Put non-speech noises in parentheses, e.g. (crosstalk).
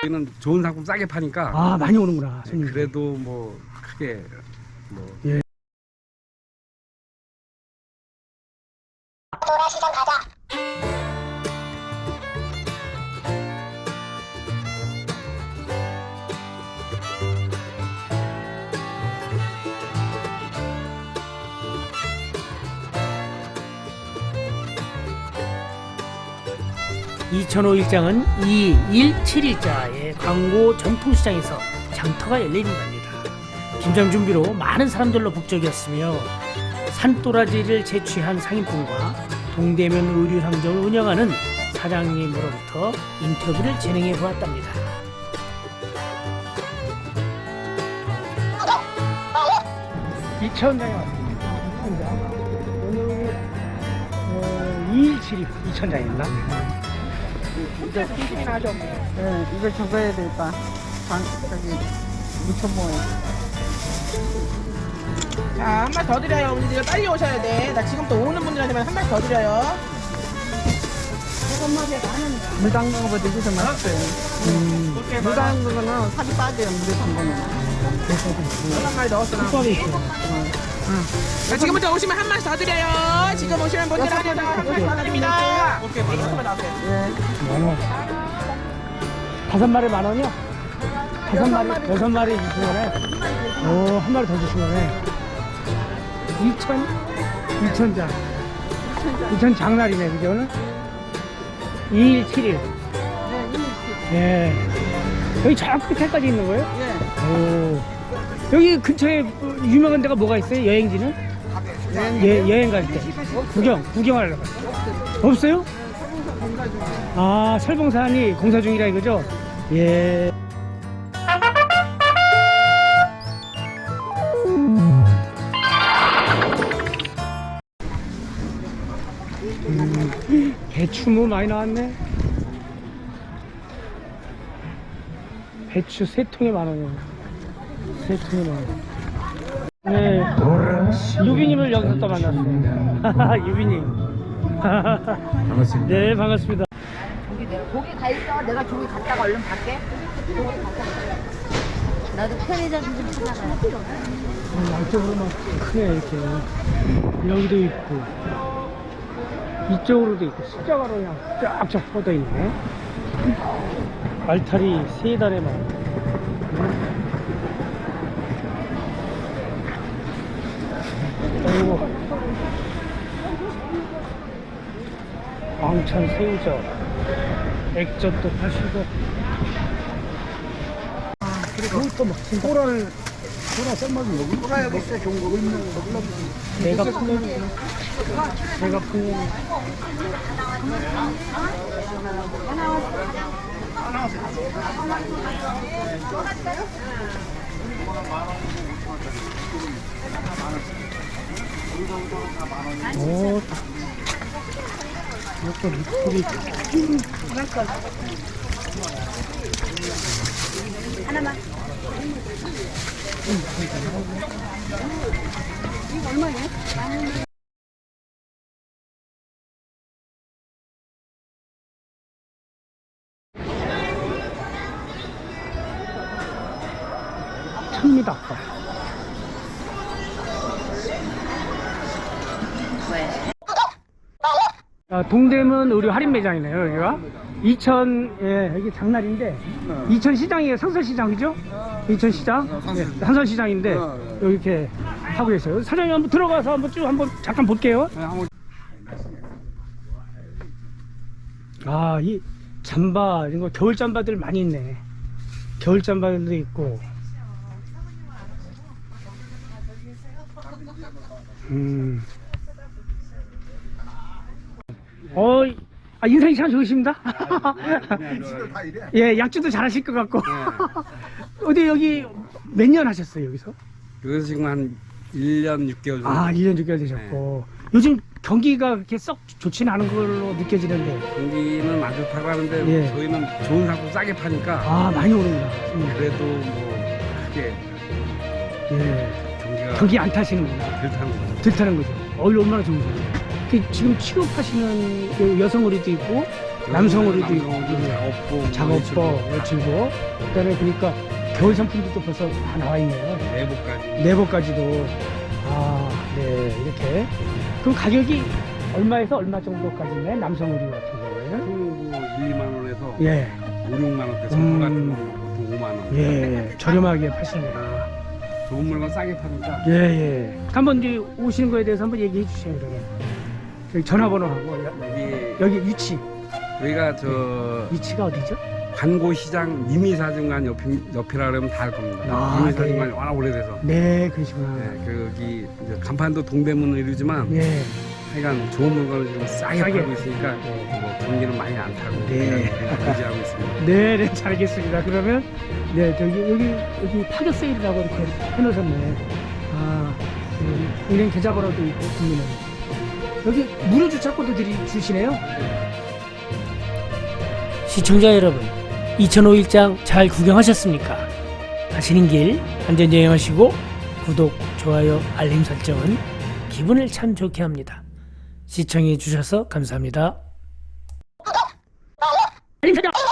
저희는 좋은 상품 싸게 파니까. 아 많이 오는구나 네, 손님. 그래도 뭐 크게 뭐. 이천호 일장은 2, 1, 7일자의 광고 전통 시장에서 장터가 열리는 겁니다. 김장 준비로 많은 사람들로 북적이었으며 산도라지를 채취한 상인분과 동대면 의류 상점을 운영하는 사장님으로부터 인터뷰를 진행해 보았답니다. 이천장에 왔습니다. 이천장. 오늘 어, 2일 7일 이천장이었나? 이거 핑핑이나 하죠. 네, 이걸 적어야 되겠다. 방, 저기, 무천모에. 자, 한 말 더 드려요. 우리들 빨리 오셔야 돼. 나 지금 또 오는 분들한테만 한 말 더 드려요. 물 담근 거보다 이게 더 맛있어요. 음, 물 담근 거는 살이 빠져요, 물에 담그면. 한 마리 넣었어, 나. 자, 지금부터 오시면 한말더 드려요. 지금 오시는 분들 한해서 한말 더 드립니다. 오케이, 나오세요. 만 원. 다섯 마리 만 원이요? 다섯 마리, 여섯 마리 주신 거네. 오, 한 마리 더 주신 거네. 이천, 이천 장. 이천 장날이네, 그죠, 오늘? 2일, 7일. 네, 여기 저 끝에까지 있는 거예요? 예. 오. 여기 근처에 뭐 유명한 데가 뭐가 있어요? 여행지는? 예, 여행 갈 때. 구경, 구경하려고. 없어요? 아, 설봉산이 공사 중이라 이거죠? 예. 음, 배추 뭐 많이 나왔네. 배추 세 통에 만 원이요. 세 통에 만 원. 네. 유비님을 여기서 또 만났어요. (laughs) 유비님. 반갑습니다. 네, 반갑습니다. 저기 내가 거기 가 있어. 내가 저기 갔다가 얼른 갈게. 저기 갔다. 나도 편의점 좀 찾아가야 돼. 어, 양쪽으로만 크네 이렇게 여기도 있고 이쪽으로도 있고 십자가로 그냥 쫙쫙 뻗어 있네 알타리 세 달에만 그리고. 광천 새우젓 액젓도 파시고. 그리고 또 막힌다 호라를 호라 썰맛을 먹을 호라 여기 있어 좋은 거 얼마나 먹으려고 내가 푸는 내가 푸는 오, 이것도 미꾸리 천미 다. 아, 동대문 의류 할인 매장이네요, 여기가. 이천, 예, 여기 장날인데, 이천 시장이에요, 상설시장, 그죠? 이천 시장? 예, 상설시장인데, 여기 이렇게 하고 계세요. 사장님 한번 들어가서 한번 쭉 한번 잠깐 볼게요. 아, 이 잠바, 이런 거 겨울 잠바들 많이 있네. 겨울 잠바들도 있고. 음. 어, 아, 인상이 참 좋으십니다. 예, 약주도 잘하실 것 같고. (laughs) 어디 여기 몇 년 하셨어요, 여기서? 여기서 지금 한 1년 6개월 정도 아, 1년 6개월 되셨고. 요즘 경기가 그렇게 썩 좋지는 않은 걸로 느껴지는데. 경기는 안 좋다고 하는데 예. 저희는 좋은 상품 싸게 파니까 아, 많이 오는구나. 음, 그래도 뭐 크게 예. 경기가 경기 안 타시는구나. 덜타는 거죠. 들타는 거죠. 어이 얼마나 좋으세요. 그 지금 취급하시는 그 여성 의류도 있고 남성으로도 있고, 작업복, 작업복, 외출복. 그다음에 그러니까 겨울 상품들도 벌써 다 나와 있네요. 내복까지 네복까지도. 아, 네, 이렇게. 그럼 가격이 얼마에서 얼마 정도까지네? 남성 의류 같은 경우에는? 총 1, 2만 원에서 예, 5, 6만 원대 음. 전부 같은 거 보통 5만 원. 예, 저렴하게 파시네요. 좋은 물건 싸게 파니까 예, 예. 한번 이제 오시는 거에 대해서 한번 얘기해 주세요, 그러면. 여기 전화번호하고, 여- 여기 여기 위치, 여기가 저 위치가 어디죠? 관고시장 이미사진관 옆, 옆이라 그러면 다 알 겁니다. 아, 이미사진관이 네. 워낙 오래돼서. 네, 그러시구나. 네, 그 여기 이제 간판도 동대문을 이루지만 예. 하여간 좋은 물건을 지금 싸게, 싸게. 팔고 있으니까 네. 뭐 경기는 많이 안 타고 네. 유지하고 있습니다. (laughs) 네, 네, 잘 알겠습니다. 그러면, 네, 저기, 여기, 여기 파격 세일이라고 이렇게 해놓으셨네. 아, 여기 은행 계좌번호도 있고, 국민은. 여기 무료 주차권도 드리, 주시네요? 시청자 여러분, 2005일장 잘 구경하셨습니까? 가시는 길 안전 여행하시고, 구독, 좋아요, 알림 설정은 기분을 참 좋게 합니다. 시청해 주셔서 감사합니다. 알림 설정!